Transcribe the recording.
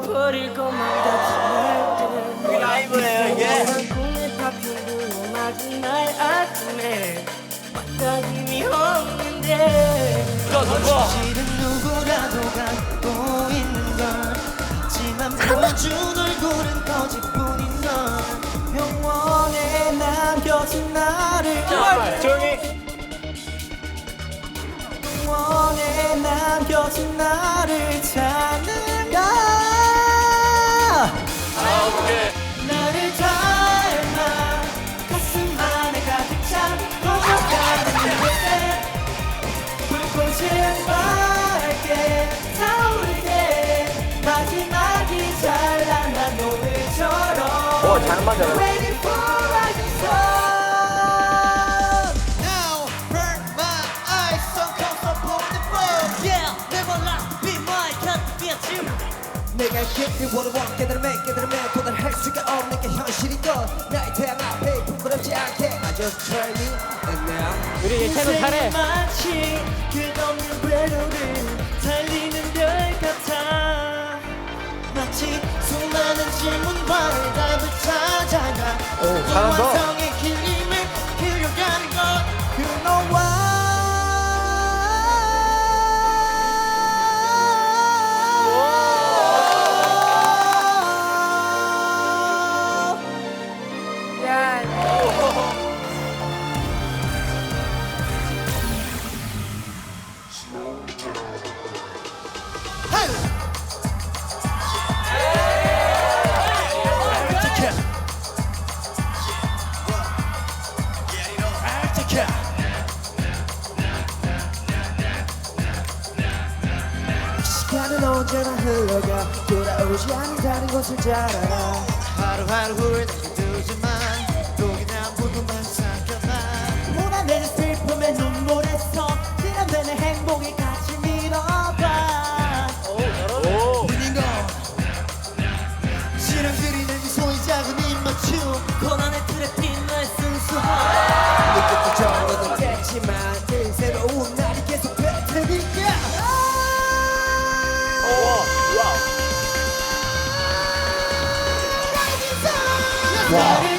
버릴 것만 같은 날들 라이브예요 이게. 꿈에 파핀 마지막 아침에 만나김이 없는데 이거 누구? 실은 누구라도 갖고 있는 걸. 하지만 보여준 얼굴은 거짓뿐인 걸. 병원에 남겨진 나를 자, 조용히. 병원에 남겨진 나를 찾 a dream 내가 깊이 원원 깨달음에 깨달음에 도달할 수가 없는 게 현실인 것 나의 태양 앞에 부끄럽지 않게. I just try me and now 우리 채널 잘해. 마치 끝없는 궤도를 오, 시간은 언제나 흘러가. 돌아오지 않는다는 것을 잘 알아. 하루하루 후회되게 두지만 와 나를